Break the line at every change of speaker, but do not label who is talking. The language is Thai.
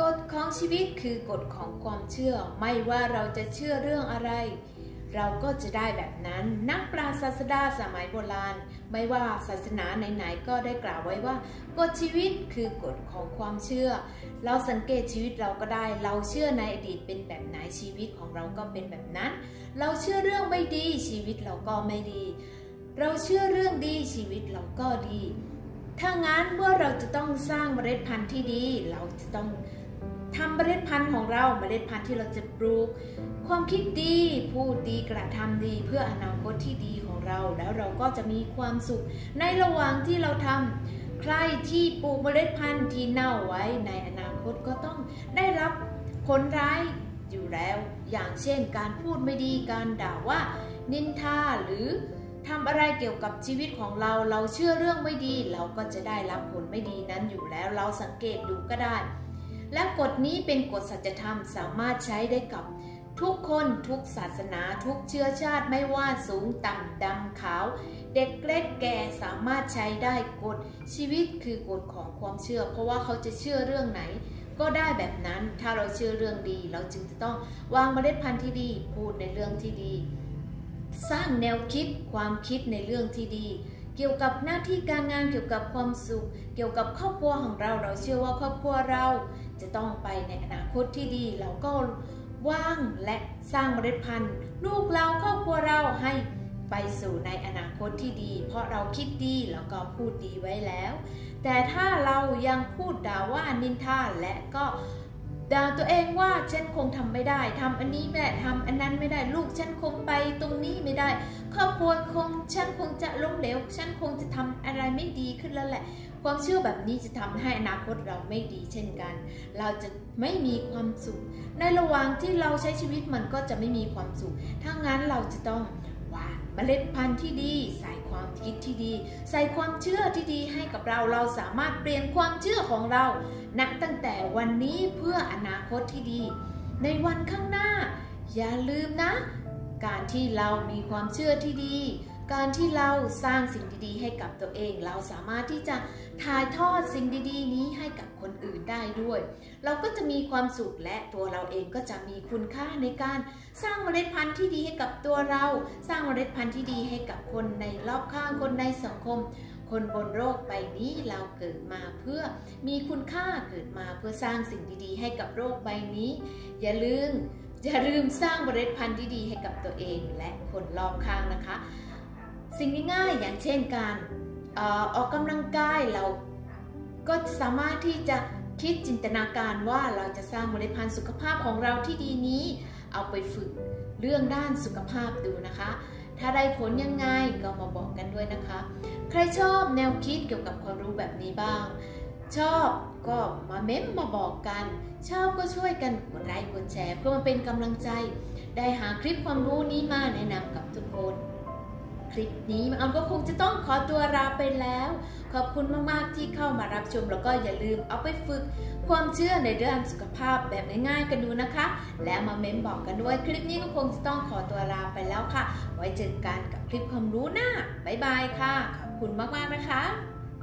กฎของชีวิตคือกฎของความเชื่อ ไม่ว่าเราจะเชื่อเรื่องอะไร เราก็จะได้แบบนั้น นักปราชญ์ศาสดาสมัยโบราณ ไม่ว่าศาสนาไหนๆก็ได้กล่าวไว้ว่ากฎชีวิตคือกฎของความเชื่อ เราสังเกตชีวิตเราก็ได้ เราเชื่อในอดีตเป็นแบบไหนชีวิตของเราก็เป็นแบบนั้น เราเชื่อเรื่องไม่ดีชีวิตเราก็ไม่ดี เราเชื่อเรื่องดีชีวิตเราก็ดีถ้างั้นเมื่อเราจะต้องสร้างเมล็ดพันธุ์ที่ดี เราจะต้อง ทำเมล็ดพันธุ์ของเราเมล็ดพันธุ์ที่เราจะปลูก ความคิดดี พูดดีกระทำดีเพื่ออนาคตที่ดีของเรา แล้วเราก็จะมีความสุข ในระหว่างที่เราทำใครที่ปลูกเมล็ดพันธุ์ที่เน่าไว้ในอนาคตก็ต้องได้รับผลร้ายอยู่แล้ว อย่างเช่น การพูดไม่ดีการด่าว่า นินทาหรือทำอะไรเกี่ยวกับชีวิตของเราเราเชื่อเรื่องไม่ดี เราก็จะได้รับผลไม่ดีนั้นอยู่แล้วเราสังเกตดูก็ได้ และกฎนี้เป็นกฎสัจธรรมสามารถใช้ได้กับทุกคนทุกศาสนาทุกเชื้อชาติไม่ว่าสูงต่ำดำขาว เด็กเล็กแก่สามารถใช้ได้กฎชีวิตคือกฎของความเชื่อ เพราะว่าเขาจะเชื่อเรื่องไหน ก็ได้แบบนั้นถ้าเราเชื่อเรื่องดี เราจึงจะต้องวางเมล็ดพันธุ์ที่ดี พูดในเรื่องที่ดี สร้างแนวคิดความคิดในเรื่องที่ดี เกี่ยวกับหน้าที่การงานเกี่ยวกับความสุข เกี่ยวกับครอบครัวของเรา เราเชื่อว่าครอบครัวเราจะต้องไปในอนาคตที่ดีเราก็ว่างและสร้างเมล็ดพันธุ์ ลูกเราครอบครัวเราให้ไปสู่ในอนาคตที่ดี เพราะเราคิดดีแล้วก็พูดดีไว้แล้ว แต่ถ้าเรายังพูดด่าว่านินทาและก็ ด่าตัวเองว่าฉันคงทำไม่ได้ทำอันนี้ไม่ได้ทำอันนั้นไม่ได้ลูกฉันคงไปตรงนี้ไม่ได้ ครอบครัวคงฉันคงจะล้มเหลวฉันคงจะทำอะไรไม่ดีขึ้นแล้วแหละ ความเชื่อแบบนี้จะทำให้อนาคตเราไม่ดีเช่นกัน เราจะไม่มีความสุข ในระหว่างที่เราใช้ชีวิตมันก็จะไม่มีความสุขถ้างั้นเราจะต้อง วาเมล็ดพันธุ์ที่ดี ใส่ความคิดที่ดี ใส่ความเชื่อที่ดีให้กับเราเราสามารถเปลี่ยนความเชื่อของเราณตั้งแต่วันนี้เพื่ออนาคตที่ดี ในวันข้างหน้า อย่าลืมนะ การที่เรามีความเชื่อที่ดี การที่เราสร้างสิ่งดีๆ ให้กับตัวเอง เราสามารถที่จะถ่ายทอดสิ่งดีๆ นี้ให้กับคนอื่นได้ด้วย เราก็จะมีความสุขและตัวเราเองก็จะมีคุณค่าในการสร้างเมล็ดพันธุ์ที่ดีให้กับตัวเรา สร้างเมล็ดพันธุ์ที่ดีให้กับคนในรอบข้างคนในสังคม คนบนโลกใบนี้เราเกิดมาเพื่อมีคุณค่าเกิดมาเพื่อสร้างสิ่งดีๆ ให้กับโลกใบนี้ อย่าลืมอย่าลืมสร้างเมล็ดพันธุ์ที่ดีให้กับตัวเองและคนรอบข้างนะคะ สิ่งง่ายๆอย่างเช่นการออออกกำลังกายเราก็สามารถที่จะคิดจินตนาการว่าเราจะสร้างเมล็ดพันธุ์สุขภาพของเราที่ดีนี้ เอาไปฝึกเรื่องด้านสุขภาพดูนะคะ ถ้าได้ผลยังไงก็มาบอกกันด้วยนะคะ ใครชอบแนวคิดเกี่ยวกับความรู้แบบนี้บ้าง ชอบก็มาเม้มมาบอกกัน ชอบก็ช่วยกันกดไลค์กดแชร์ เพื่อมาเป็นกำลังใจ ได้หาคลิปความรู้นี้มาแนะนำกับทุก คลิปนี้มันก็คงจะต้องขอตัวลาไปแล้ว ขอบคุณมากๆที่เข้ามารับชม แล้วก็อย่าลืมเอาไปฝึกความเชื่อในเรื่องสุขภาพแบบง่ายๆกันดูนะคะ และมาเม้นบอกกันด้วยคลิปนี้ก็คงจะต้องขอตัวลาไปแล้วค่ะ ไว้เจอกันกับคลิปความรู้หน้าบ๊ายบายค่ะ ขอบคุณมากๆนะคะ